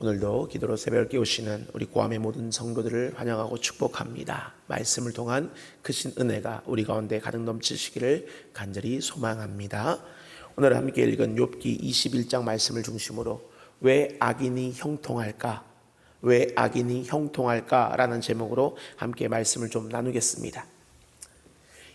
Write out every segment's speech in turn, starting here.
오늘도 기도로 새벽을 깨우시는 우리 고함의 모든 성도들을 환영하고 축복합니다. 말씀을 통한 크신 은혜가 우리 가운데 가득 넘치시기를 간절히 소망합니다. 오늘 함께 읽은 욥기 21장 말씀을 중심으로 왜 악인이 형통할까? 왜 악인이 형통할까라는 제목으로 함께 말씀을 좀 나누겠습니다.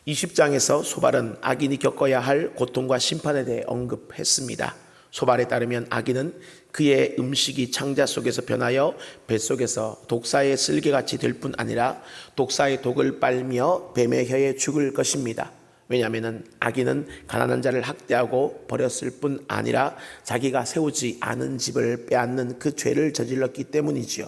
20장에서 소발은 악인이 겪어야 할 고통과 심판에 대해 언급했습니다. 소발에 따르면 악인은 그의 음식이 창자 속에서 변하여 뱃속에서 독사의 쓸개같이 될 뿐 아니라 독사의 독을 빨며 뱀의 혀에 죽을 것입니다. 왜냐하면 악인은 가난한 자를 학대하고 버렸을 뿐 아니라 자기가 세우지 않은 집을 빼앗는 그 죄를 저질렀기 때문이지요.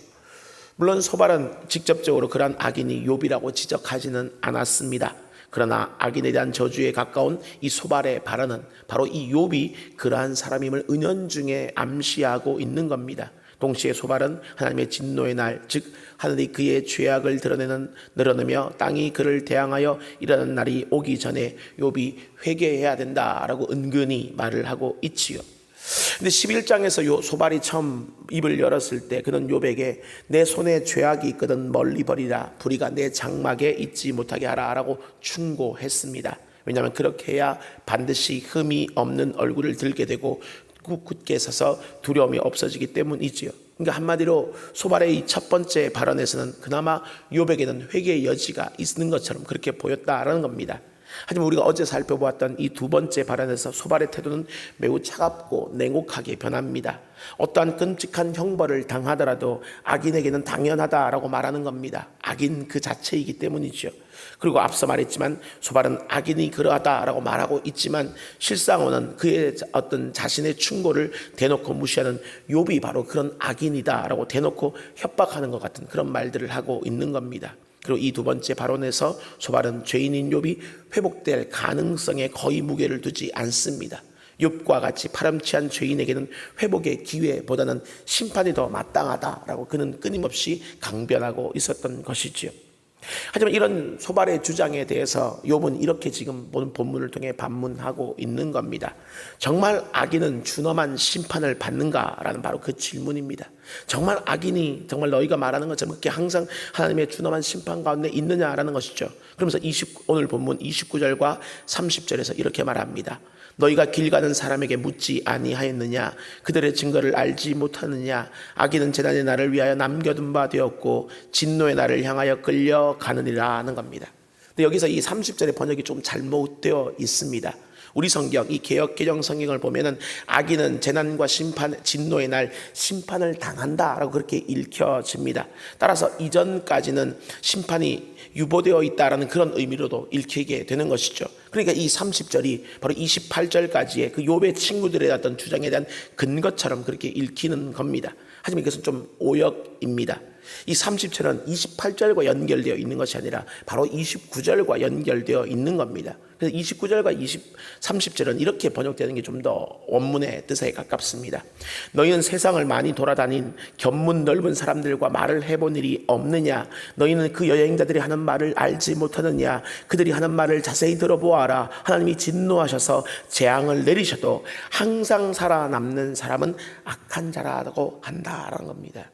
물론 소발은 직접적으로 그러한 악인이 욥이라고 지적하지는 않았습니다. 그러나 악인에 대한 저주에 가까운 이 소발의 발언은 바로 이 욥이 그러한 사람임을 은연중에 암시하고 있는 겁니다. 동시에 소발은 하나님의 진노의 날, 즉 하늘이 그의 죄악을 드러내는 늘어내며 땅이 그를 대항하여 일어나는 날이 오기 전에 욥이 회개해야 된다라고 은근히 말을 하고 있지요. 근데 11장에서 요 소발이 처음 입을 열었을 때 그는 욥에게 내 손에 죄악이 있거든 멀리 버리라 불의가 내 장막에 있지 못하게 하라라고 충고했습니다. 왜냐하면 그렇게 해야 반드시 흠이 없는 얼굴을 들게 되고 굳게 서서 두려움이 없어지기 때문이지요. 그러니까 한마디로 소발의 이 첫 번째 발언에서는 그나마 욥에게는 회개의 여지가 있는 것처럼 그렇게 보였다라는 겁니다. 하지만 우리가 어제 살펴보았던 이 두 번째 발언에서 소발의 태도는 매우 차갑고 냉혹하게 변합니다. 어떠한 끔찍한 형벌을 당하더라도 악인에게는 당연하다라고 말하는 겁니다. 악인 그 자체이기 때문이죠. 그리고 앞서 말했지만 소발은 악인이 그러하다라고 말하고 있지만 실상으로는 그의 어떤 자신의 충고를 대놓고 무시하는 욥이 바로 그런 악인이다라고 대놓고 협박하는 것 같은 그런 말들을 하고 있는 겁니다. 그리고 이 두 번째 발언에서 소발은 죄인인 욥이 회복될 가능성에 거의 무게를 두지 않습니다. 욥과 같이 파렴치한 죄인에게는 회복의 기회보다는 심판이 더 마땅하다라고 그는 끊임없이 강변하고 있었던 것이지요. 하지만 이런 소발의 주장에 대해서 욥은 이렇게 지금 본 본문을 통해 반문하고 있는 겁니다. 정말 악인은 준엄한 심판을 받는가라는 바로 그 질문입니다. 정말 악인이 정말 너희가 말하는 것처럼 그렇게 항상 하나님의 준엄한 심판 가운데 있느냐라는 것이죠. 그러면서 20, 오늘 본문 29절과 30절에서 이렇게 말합니다. 너희가 길 가는 사람에게 묻지 아니하였느냐 그들의 증거를 알지 못하느냐 악인은 재난의 날을 위하여 남겨둔 바 되었고 진노의 날을 향하여 끌려가느니라는 겁니다. 근데 여기서 이 30절의 번역이 좀 잘못되어 있습니다. 우리 성경 이 개혁 개정 성경을 보면은 악인은 재난과 심판 진노의 날 심판을 당한다라고 그렇게 읽혀집니다. 따라서 이전까지는 심판이 유보되어 있다라는 그런 의미로도 읽히게 되는 것이죠. 그러니까 이 30절이 바로 28절까지의 그 욥의 친구들의 어떤 주장에 대한 근거처럼 그렇게 읽히는 겁니다. 하지만 이것은 좀 오역입니다. 이 30절은 28절과 연결되어 있는 것이 아니라 바로 29절과 연결되어 있는 겁니다. 그래서 29절과 20, 30절은 이렇게 번역되는 게 좀 더 원문의 뜻에 가깝습니다. 너희는 세상을 많이 돌아다닌 견문 넓은 사람들과 말을 해본 일이 없느냐? 너희는 그 여행자들이 하는 말을 알지 못하느냐? 그들이 하는 말을 자세히 들어보아라. 하나님이 진노하셔서 재앙을 내리셔도 항상 살아남는 사람은 악한 자라고 한다라는 겁니다.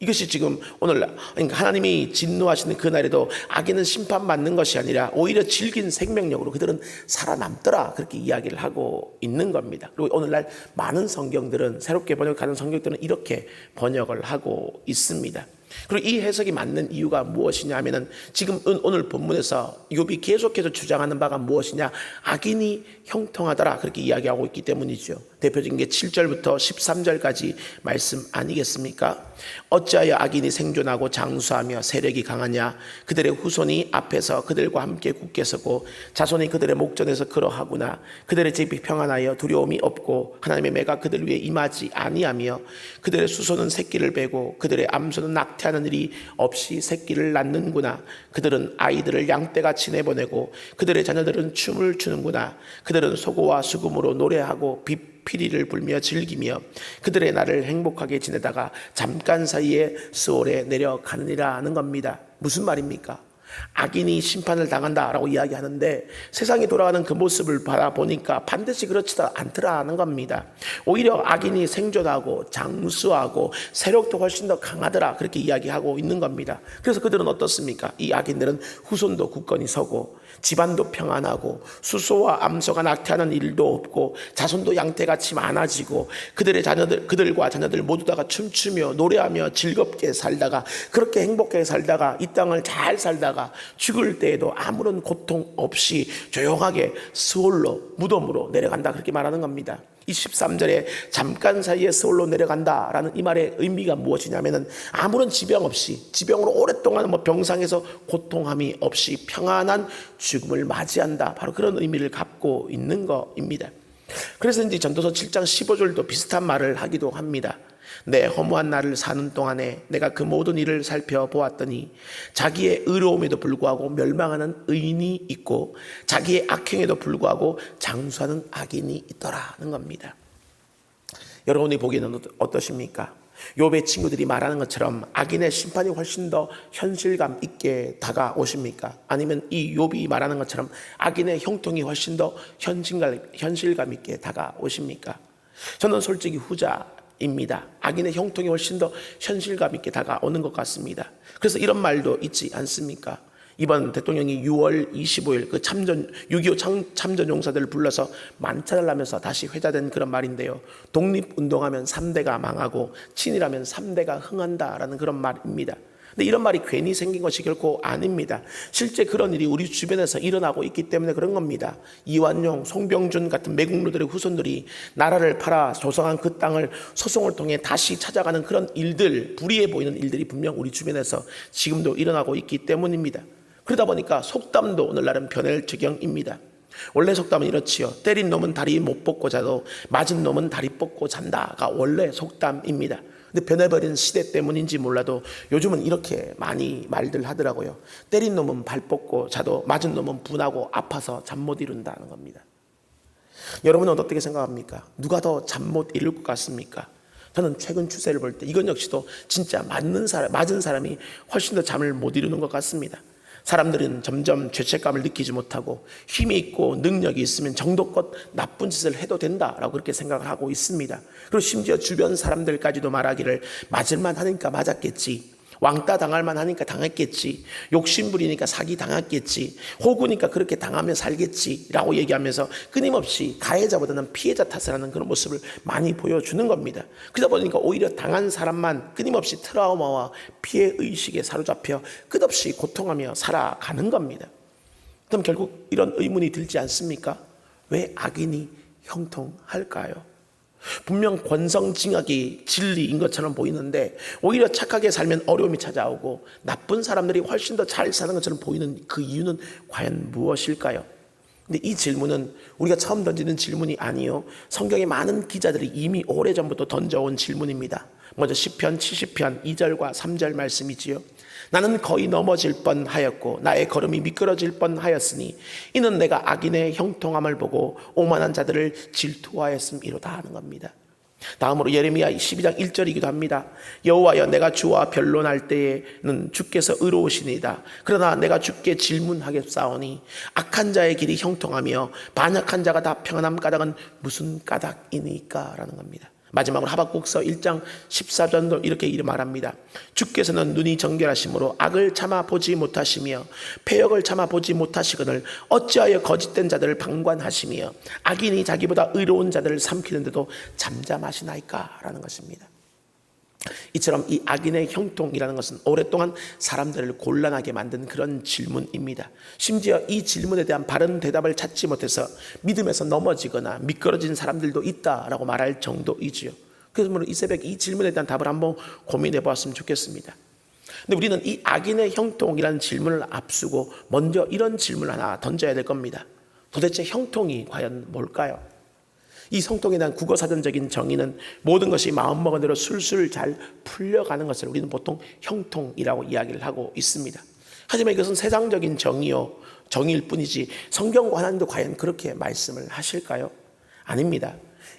이것이 지금 오늘 그러니까 하나님이 진노하시는 그 날에도 악인은 심판받는 것이 아니라 오히려 질긴 생명력으로 그들은 살아남더라 그렇게 이야기를 하고 있는 겁니다. 그리고 오늘날 많은 성경들은 새롭게 번역하는 성경들은 이렇게 번역을 하고 있습니다. 그리고 이 해석이 맞는 이유가 무엇이냐 하면은 지금 오늘 본문에서 욥이 계속해서 주장하는 바가 무엇이냐 악인이 형통하더라 그렇게 이야기하고 있기 때문이죠. 대표적인 게 7절부터 13절까지 말씀 아니겠습니까? 어찌하여 악인이 생존하고 장수하며 세력이 강하냐? 그들의 후손이 앞에서 그들과 함께 굳게 서고 자손이 그들의 목전에서 그러하구나. 그들의 집이 평안하여 두려움이 없고 하나님의 매가 그들 위에 임하지 아니하며 그들의 수소는 새끼를 베고 그들의 암소는 낙태하는 일이 없이 새끼를 낳는구나. 그들은 아이들을 양떼같이 내보내고 그들의 자녀들은 춤을 추는구나. 그들은 소고와 수금으로 노래하고 비 피리를 불며 즐기며 그들의 날을 행복하게 지내다가 잠깐 사이에 스올에 내려가느니라 하는 겁니다. 무슨 말입니까? 악인이 심판을 당한다라고 이야기하는데 세상이 돌아가는 그 모습을 바라보니까 반드시 그렇지도 않더라는 겁니다. 오히려 악인이 생존하고 장수하고 세력도 훨씬 더 강하더라 그렇게 이야기하고 있는 겁니다. 그래서 그들은 어떻습니까? 이 악인들은 후손도 굳건히 서고 집안도 평안하고 수소와 암소가 낙태하는 일도 없고 자손도 양태같이 많아지고 그들의 자녀들 그들과 자녀들 모두 다가 춤추며 노래하며 즐겁게 살다가 그렇게 행복하게 살다가 이 땅을 잘 살다가 죽을 때에도 아무런 고통 없이 조용하게 스올로 무덤으로 내려간다 그렇게 말하는 겁니다. 이 13절에 잠깐 사이에 서울로 내려간다라는 이 말의 의미가 무엇이냐면은 아무런 지병 없이 지병으로 오랫동안 뭐 병상에서 고통함이 없이 평안한 죽음을 맞이한다. 바로 그런 의미를 갖고 있는 것입니다. 그래서 이제 전도서 7장 15절도 비슷한 말을 하기도 합니다. 내 허무한 날을 사는 동안에 내가 그 모든 일을 살펴보았더니 자기의 의로움에도 불구하고 멸망하는 의인이 있고 자기의 악행에도 불구하고 장수하는 악인이 있더라는 겁니다. 여러분이 보기에는 어떠십니까? 욥의 친구들이 말하는 것처럼 악인의 심판이 훨씬 더 현실감 있게 다가오십니까? 아니면 이 욥이 말하는 것처럼 악인의 형통이 훨씬 더 현실감 있게 다가오십니까? 저는 솔직히 후자 입니다. 악인의 형통이 훨씬 더 현실감 있게 다가오는 것 같습니다. 그래서 이런 말도 있지 않습니까? 이번 대통령이 6월 25일 그 참전 6.25 참전 용사들을 불러서 만찬을 하면서 다시 회자된 그런 말인데요. 독립 운동하면 3대가 망하고 친일하면 3대가 흥한다라는 그런 말입니다. 근데 이런 말이 괜히 생긴 것이 결코 아닙니다. 실제 그런 일이 우리 주변에서 일어나고 있기 때문에 그런 겁니다. 이완용, 송병준 같은 매국노들의 후손들이 나라를 팔아 조성한 그 땅을 소송을 통해 다시 찾아가는 그런 일들, 불의해 보이는 일들이 분명 우리 주변에서 지금도 일어나고 있기 때문입니다. 그러다 보니까 속담도 오늘날은 변할 지경입니다. 원래 속담은 이렇지요. 때린 놈은 다리 못 뽑고 자도 맞은 놈은 다리 뽑고 잔다가 원래 속담입니다. 근데 변해버린 시대 때문인지 몰라도 요즘은 이렇게 많이 말들 하더라고요. 때린 놈은 발 뽑고 자도 맞은 놈은 분하고 아파서 잠 못 이룬다는 겁니다. 여러분은 어떻게 생각합니까? 누가 더 잠 못 이룰 것 같습니까? 저는 최근 추세를 볼 때 이건 역시도 진짜 맞는 사람, 맞은 사람이 훨씬 더 잠을 못 이루는 것 같습니다. 사람들은 점점 죄책감을 느끼지 못하고 힘이 있고 능력이 있으면 정도껏 나쁜 짓을 해도 된다라고 그렇게 생각을 하고 있습니다. 그리고 심지어 주변 사람들까지도 말하기를 맞을만 하니까 맞았겠지. 왕따 당할 만 하니까 당했겠지. 욕심부리니까 사기 당했겠지. 호구니까 그렇게 당하면 살겠지라고 얘기하면서 끊임없이 가해자보다는 피해자 탓을 하는 그런 모습을 많이 보여주는 겁니다. 그러다 보니까 오히려 당한 사람만 끊임없이 트라우마와 피해 의식에 사로잡혀 끝없이 고통하며 살아가는 겁니다. 그럼 결국 이런 의문이 들지 않습니까? 왜 악인이 형통할까요? 분명 권성징악이 진리인 것처럼 보이는데 오히려 착하게 살면 어려움이 찾아오고 나쁜 사람들이 훨씬 더 잘 사는 것처럼 보이는 그 이유는 과연 무엇일까요? 근데 이 질문은 우리가 처음 던지는 질문이 아니요. 성경의 많은 기자들이 이미 오래전부터 던져온 질문입니다. 먼저 시편 70편 2절과 3절 말씀이지요. 나는 거의 넘어질 뻔하였고 나의 걸음이 미끄러질 뻔하였으니 이는 내가 악인의 형통함을 보고 오만한 자들을 질투하였음이로다 하는 겁니다. 다음으로 예레미야 12장 1절이기도 합니다. 여호와여 내가 주와 변론할 때에는 주께서 의로우시니다. 그러나 내가 주께 질문하겠사오니 악한 자의 길이 형통하며 반역한 자가 다 평안함 까닭은 무슨 까닭이니까라는 겁니다. 마지막으로 하박국서 1장 14절도 이렇게 말합니다. 주께서는 눈이 정결하심으로 악을 참아 보지 못하시며 폐역을 참아 보지 못하시거늘 어찌하여 거짓된 자들을 방관하시며 악인이 자기보다 의로운 자들을 삼키는데도 잠잠하시나이까라는 것입니다. 이처럼 이 악인의 형통이라는 것은 오랫동안 사람들을 곤란하게 만든 그런 질문입니다. 심지어 이 질문에 대한 바른 대답을 찾지 못해서 믿음에서 넘어지거나 미끄러진 사람들도 있다라고 말할 정도이지요. 그래서 이 새벽 이 질문에 대한 답을 한번 고민해 보았으면 좋겠습니다. 근데 우리는 이 악인의 형통이라는 질문을 앞두고 먼저 이런 질문을 하나 던져야 될 겁니다. 도대체 형통이 과연 뭘까요? 이 성통에 대한 국어 사전적인 정의는 모든 것이 마음먹은 대로 술술 잘 풀려가는 것을 우리는 보통 형통이라고 이야기를 하고 있습니다. 하지만 이것은 세상적인 정의요 정의일 뿐이지 성경 관한도 과연 그렇게 말씀을 하실까요? 아닙니다.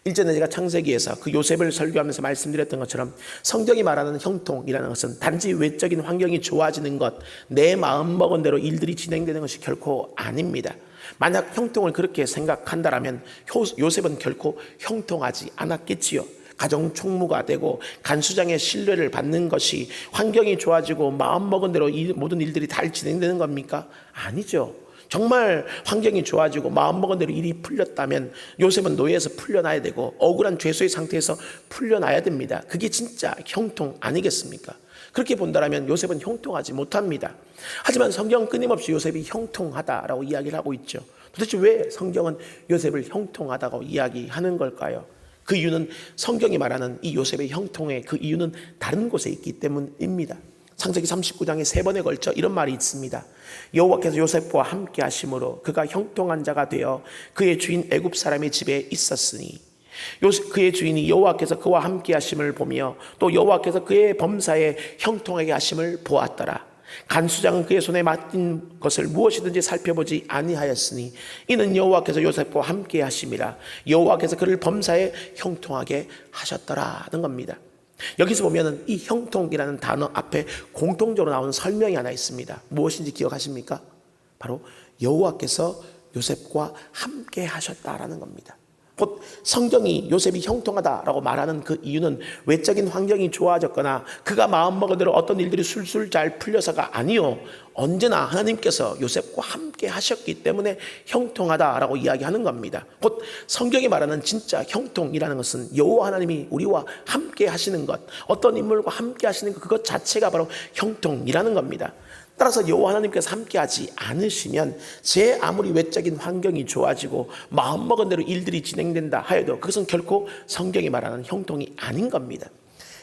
일전에 제가 창세기에서 그 요셉을 설교하면서 말씀드렸던 것처럼 성경이 말하는 형통이라는 것은 단지 외적인 환경이 좋아지는 것, 내 마음 먹은 대로 일들이 진행되는 것이 결코 아닙니다. 만약 형통을 그렇게 생각한다라면 요- 요셉은 결코 형통하지 않았겠지요. 가정 총무가 되고 간수장의 신뢰를 받는 것이 환경이 좋아지고 마음 먹은 대로 이 모든 일들이 잘 진행되는 겁니까? 아니죠. 정말 환경이 좋아지고 마음먹은 대로 일이 풀렸다면 요셉은 노예에서 풀려나야 되고 억울한 죄수의 상태에서 풀려나야 됩니다. 그게 진짜 형통 아니겠습니까? 그렇게 본다면 요셉은 형통하지 못합니다. 하지만 성경 은 끊임없이 요셉이 형통하다라고 이야기를 하고 있죠. 도대체 왜 성경은 요셉을 형통하다고 이야기하는 걸까요? 그 이유는 성경이 말하는 이 요셉의 형통의 그 이유는 다른 곳에 있기 때문입니다. 창세기 39장에 세 번에 걸쳐 이런 말이 있습니다. 여호와께서 요셉과 함께 하심으로 그가 형통한 자가 되어 그의 주인 애굽 사람의 집에 있었으니 요셉 그의 주인이 여호와께서 그와 함께 하심을 보며 또 여호와께서 그의 범사에 형통하게 하심을 보았더라. 간수장은 그의 손에 맡긴 것을 무엇이든지 살펴보지 아니하였으니 이는 여호와께서 요셉과 함께 하심이라 여호와께서 그를 범사에 형통하게 하셨더라는 겁니다. 여기서 보면은 이 형통이라는 단어 앞에 공통적으로 나오는 설명이 하나 있습니다. 무엇인지 기억하십니까? 바로 여호와께서 요셉과 함께 하셨다라는 겁니다. 곧 성경이 요셉이 형통하다라고 말하는 그 이유는 외적인 환경이 좋아졌거나 그가 마음먹은 대로 어떤 일들이 술술 잘 풀려서가 아니요. 언제나 하나님께서 요셉과 함께 하셨기 때문에 형통하다라고 이야기하는 겁니다. 곧 성경이 말하는 진짜 형통이라는 것은 여호와 하나님이 우리와 함께 하시는 것, 어떤 인물과 함께 하시는 것 그것 자체가 바로 형통이라는 겁니다. 따라서 여호와 하나님께서 함께하지 않으시면 제 아무리 외적인 환경이 좋아지고 마음 먹은 대로 일들이 진행된다 하여도 그것은 결코 성경이 말하는 형통이 아닌 겁니다.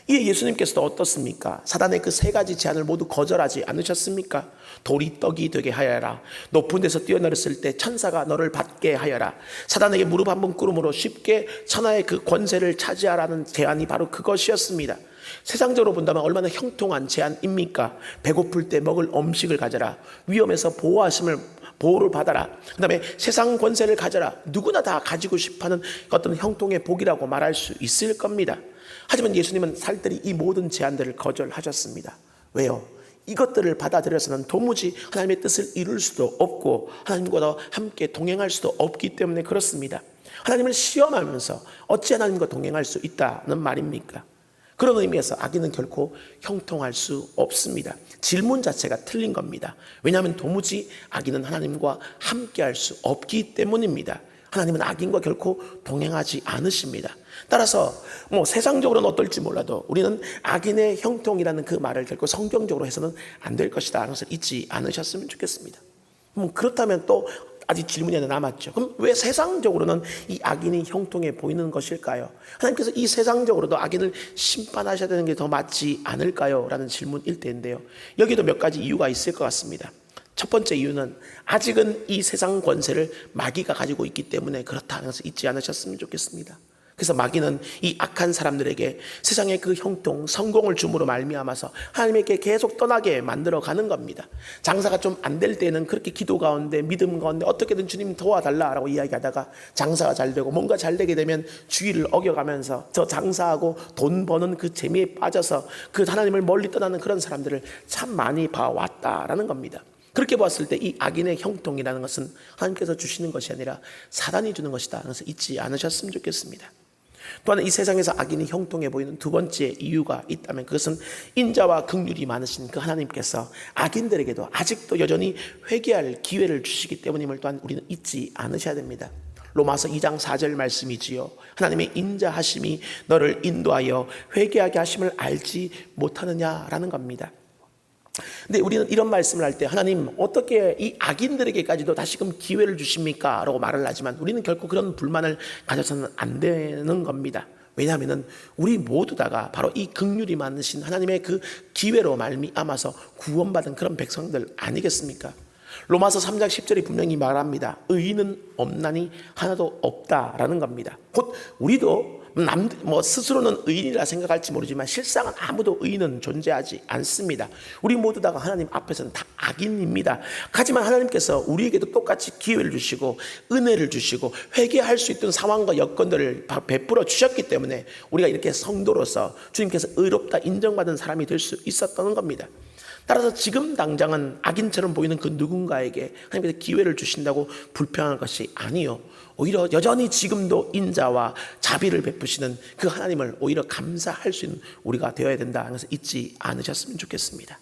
이에 예수님께서도 어떻습니까? 사단의 그 세 가지 제안을 모두 거절하지 않으셨습니까? 돌이 떡이 되게 하여라. 높은 데서 뛰어내렸을 때 천사가 너를 받게 하여라. 사단에게 무릎 한 번 꿇음으로 쉽게 천하의 그 권세를 차지하라는 제안이 바로 그것이었습니다. 세상적으로 본다면 얼마나 형통한 제안입니까? 배고플 때 먹을 음식을 가져라. 위험에서 보호하심을 보호를 받아라. 그다음에 세상 권세를 가져라. 누구나 다 가지고 싶어하는 어떤 형통의 복이라고 말할 수 있을 겁니다. 하지만 예수님은 살뜰히 이 모든 제안들을 거절하셨습니다. 왜요? 이것들을 받아들여서는 도무지 하나님의 뜻을 이룰 수도 없고 하나님과 더 함께 동행할 수도 없기 때문에 그렇습니다. 하나님을 시험하면서 어찌 하나님과 동행할 수 있다는 말입니까? 그런 의미에서 악인은 결코 형통할 수 없습니다. 질문 자체가 틀린 겁니다. 왜냐하면 도무지 악인은 하나님과 함께할 수 없기 때문입니다. 하나님은 악인과 결코 동행하지 않으십니다. 따라서 뭐 세상적으로는 어떨지 몰라도 우리는 악인의 형통이라는 그 말을 결코 성경적으로 해서는 안 될 것이다 하는 것을 잊지 않으셨으면 좋겠습니다. 뭐 그렇다면 또 아직 질문이 하나 남았죠. 그럼 왜 세상적으로는 이 악인이 형통해 보이는 것일까요? 하나님께서 이 세상적으로도 악인을 심판하셔야 되는 게 더 맞지 않을까요? 라는 질문일 텐데요. 여기도 몇 가지 이유가 있을 것 같습니다. 첫 번째 이유는 아직은 이 세상 권세를 마귀가 가지고 있기 때문에 그렇다는 것을 잊지 않으셨으면 좋겠습니다. 그래서 마귀는 이 악한 사람들에게 세상의 그 형통, 성공을 줌으로 말미암아서 하나님께 계속 떠나게 만들어 가는 겁니다. 장사가 좀 안 될 때는 그렇게 기도 가운데 믿음 가운데 어떻게든 주님 도와달라라고 이야기하다가 장사가 잘 되고 뭔가 잘 되게 되면 주의를 어겨가면서 저 장사하고 돈 버는 그 재미에 빠져서 그 하나님을 멀리 떠나는 그런 사람들을 참 많이 봐왔다라는 겁니다. 그렇게 봤을 때 이 악인의 형통이라는 것은 하나님께서 주시는 것이 아니라 사단이 주는 것이다. 그래서 잊지 않으셨으면 좋겠습니다. 또한 이 세상에서 악인이 형통해 보이는 두 번째 이유가 있다면 그것은 인자와 극률이 많으신 그 하나님께서 악인들에게도 아직도 여전히 회개할 기회를 주시기 때문임을 또한 우리는 잊지 않으셔야 됩니다. 로마서 2장 4절 말씀이지요. 하나님의 인자하심이 너를 인도하여 회개하게 하심을 알지 못하느냐라는 겁니다. 근데 우리는 이런 말씀을 할 때 하나님 어떻게 이 악인들에게까지도 다시금 기회를 주십니까? 라고 말을 하지만 우리는 결코 그런 불만을 가져서는 안 되는 겁니다. 왜냐하면 우리 모두 다가 바로 이 극률이 많으신 하나님의 그 기회로 말미암아서 구원받은 그런 백성들 아니겠습니까? 로마서 3장 10절이 분명히 말합니다. 의인은 없나니 하나도 없다라는 겁니다. 곧 우리도 남, 뭐 스스로는 의인이라 생각할지 모르지만 실상은 아무도 의인은 존재하지 않습니다. 우리 모두 다가 하나님 앞에서는 다 악인입니다. 하지만 하나님께서 우리에게도 똑같이 기회를 주시고 은혜를 주시고 회개할 수 있던 상황과 여건들을 바- 베풀어 주셨기 때문에 우리가 이렇게 성도로서 주님께서 의롭다 인정받은 사람이 될 수 있었던 겁니다. 따라서 지금 당장은 악인처럼 보이는 그 누군가에게 하나님께서 기회를 주신다고 불평할 것이 아니요. 오히려 여전히 지금도 인자와 자비를 베푸시는 그 하나님을 오히려 감사할 수 있는 우리가 되어야 된다. 그래서 잊지 않으셨으면 좋겠습니다.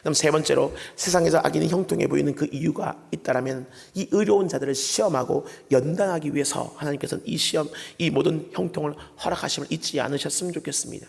그럼 세 번째로 세상에서 악인이 형통해 보이는 그 이유가 있다라면 이 의로운 자들을 시험하고 연단하기 위해서 하나님께서는 이 시험, 이 모든 형통을 허락하심을 잊지 않으셨으면 좋겠습니다.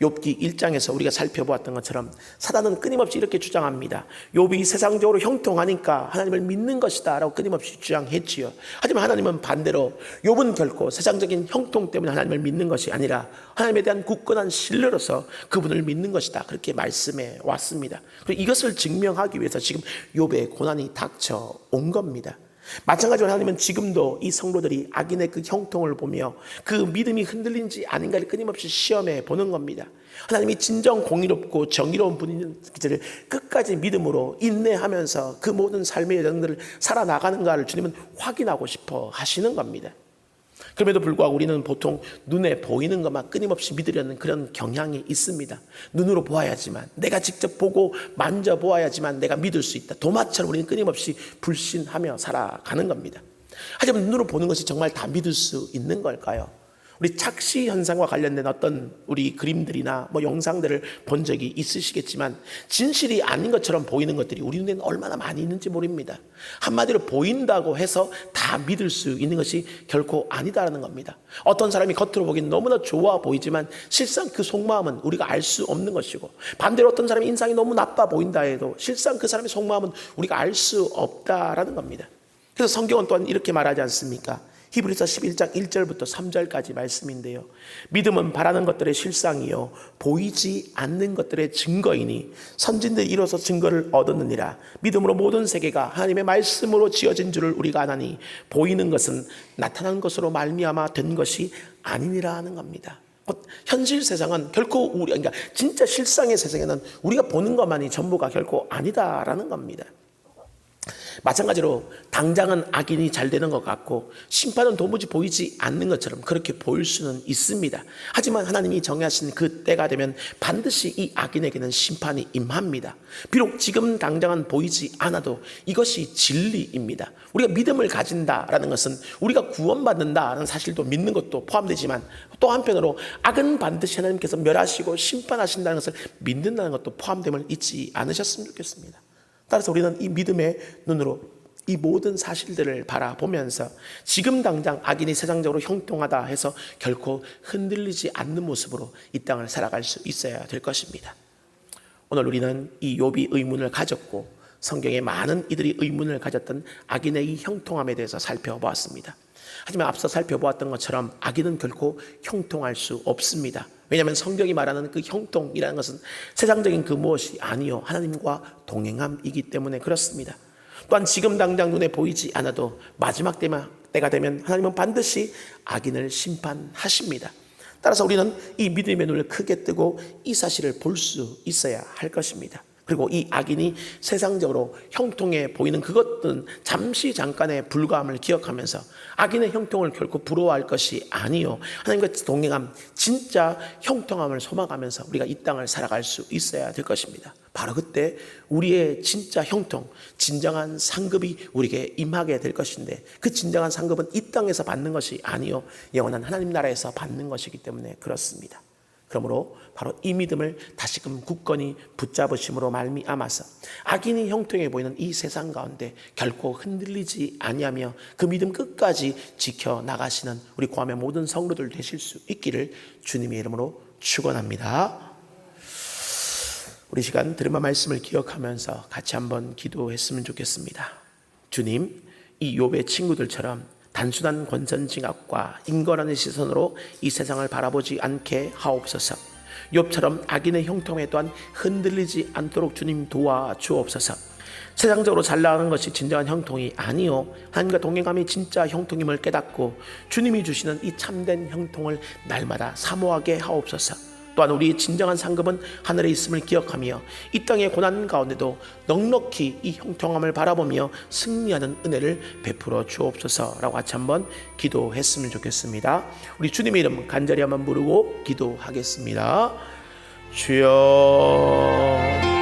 욥기 1장에서 우리가 살펴보았던 것처럼 사단은 끊임없이 이렇게 주장합니다. 욥이 세상적으로 형통하니까 하나님을 믿는 것이다라고 끊임없이 주장했지요. 하지만 하나님은 반대로 욥은 결코 세상적인 형통 때문에 하나님을 믿는 것이 아니라 하나님에 대한 굳건한 신뢰로서 그분을 믿는 것이다. 그렇게 말씀해 왔습니다. 그리고 이것을 증명하기 위해서 지금 욥의 고난이 닥쳐 온 겁니다. 마찬가지로 하나님은 지금도 이 성도들이 악인의 그 형통을 보며 그 믿음이 흔들린지 아닌가를 끊임없이 시험해 보는 겁니다. 하나님이 진정 공의롭고 정의로운 분인지를 끝까지 믿음으로 인내하면서 그 모든 삶의 여정들을 살아나가는가를 주님은 확인하고 싶어 하시는 겁니다. 그럼에도 불구하고 우리는 보통 눈에 보이는 것만 끊임없이 믿으려는 그런 경향이 있습니다. 눈으로 보아야지만, 내가 직접 보고 만져보아야지만 내가 믿을 수 있다. 도마처럼 우리는 끊임없이 불신하며 살아가는 겁니다. 하지만 눈으로 보는 것이 정말 다 믿을 수 있는 걸까요? 우리 착시 현상과 관련된 어떤 우리 그림들이나 뭐 영상들을 본 적이 있으시겠지만 진실이 아닌 것처럼 보이는 것들이 우리 눈에는 얼마나 많이 있는지 모릅니다. 한마디로 보인다고 해서 다 믿을 수 있는 것이 결코 아니다라는 겁니다. 어떤 사람이 겉으로 보기엔 너무나 좋아 보이지만 실상 그 속마음은 우리가 알 수 없는 것이고 반대로 어떤 사람의 인상이 너무 나빠 보인다 해도 실상 그 사람의 속마음은 우리가 알 수 없다라는 겁니다. 그래서 성경은 또한 이렇게 말하지 않습니까? 히브리서 11장 1절부터 3절까지 말씀인데요. 믿음은 바라는 것들의 실상이요 보이지 않는 것들의 증거이니 선진들이 이로써 증거를 얻었느니라. 믿음으로 모든 세계가 하나님의 말씀으로 지어진 줄을 우리가 아나니 보이는 것은 나타난 것으로 말미암아 된 것이 아니니라 하는 겁니다. 곧 현실 세상은 결코 우리 그러니까 진짜 실상의 세상에는 우리가 보는 것만이 전부가 결코 아니다라는 겁니다. 마찬가지로 당장은 악인이 잘 되는 것 같고 심판은 도무지 보이지 않는 것처럼 그렇게 보일 수는 있습니다. 하지만 하나님이 정하신 그 때가 되면 반드시 이 악인에게는 심판이 임합니다. 비록 지금 당장은 보이지 않아도 이것이 진리입니다. 우리가 믿음을 가진다라는 것은 우리가 구원받는다라는 사실도 믿는 것도 포함되지만 또 한편으로 악은 반드시 하나님께서 멸하시고 심판하신다는 것을 믿는다는 것도 포함됨을 잊지 않으셨으면 좋겠습니다. 따라서 우리는 이 믿음의 눈으로 이 모든 사실들을 바라보면서 지금 당장 악인이 세상적으로 형통하다 해서 결코 흔들리지 않는 모습으로 이 땅을 살아갈 수 있어야 될 것입니다. 오늘 우리는 이 욥이 의문을 가졌고 성경에 많은 이들이 의문을 가졌던 악인의 이 형통함에 대해서 살펴보았습니다. 하지만 앞서 살펴보았던 것처럼 악인은 결코 형통할 수 없습니다. 왜냐하면 성경이 말하는 그 형통이라는 것은 세상적인 그 무엇이 아니요 하나님과 동행함이기 때문에 그렇습니다. 또한 지금 당장 눈에 보이지 않아도 마지막 때가 되면 하나님은 반드시 악인을 심판하십니다. 따라서 우리는 이 믿음의 눈을 크게 뜨고 이 사실을 볼 수 있어야 할 것입니다. 그리고 이 악인이 세상적으로 형통해 보이는 그것들은 잠시 잠깐의 불과함을 기억하면서 악인의 형통을 결코 부러워할 것이 아니요. 하나님과 동행함, 진짜 형통함을 소망하면서 우리가 이 땅을 살아갈 수 있어야 될 것입니다. 바로 그때 우리의 진짜 형통, 진정한 상급이 우리에게 임하게 될 것인데 그 진정한 상급은 이 땅에서 받는 것이 아니요. 영원한 하나님 나라에서 받는 것이기 때문에 그렇습니다. 그러므로 바로 이 믿음을 다시금 굳건히 붙잡으심으로 말미암아서 악인이 형통해 보이는 이 세상 가운데 결코 흔들리지 아니하며 그 믿음 끝까지 지켜 나가시는 우리 구함의 모든 성도들 되실 수 있기를 주님의 이름으로 축원합니다. 우리 시간 들은 말씀을 기억하면서 같이 한번 기도했으면 좋겠습니다. 주님, 이 욥의 친구들처럼 단순한 권선 징악과 인거라는 시선으로 이 세상을 바라보지 않게 하옵소서. 욥처럼 악인의 형통에 또한 흔들리지 않도록 주님 도와 주옵소서. 세상적으로 잘 나가는 것이 진정한 형통이 아니요. 하나님과 동행함이 진짜 형통임을 깨닫고 주님이 주시는 이 참된 형통을 날마다 사모하게 하옵소서. 또한 우리의 진정한 상급은 하늘에 있음을 기억하며 이 땅의 고난 가운데도 넉넉히 이 형통함을 바라보며 승리하는 은혜를 베풀어 주옵소서라고 같이 한번 기도했으면 좋겠습니다. 우리 주님의 이름 간절히 한번 부르고 기도하겠습니다. 주여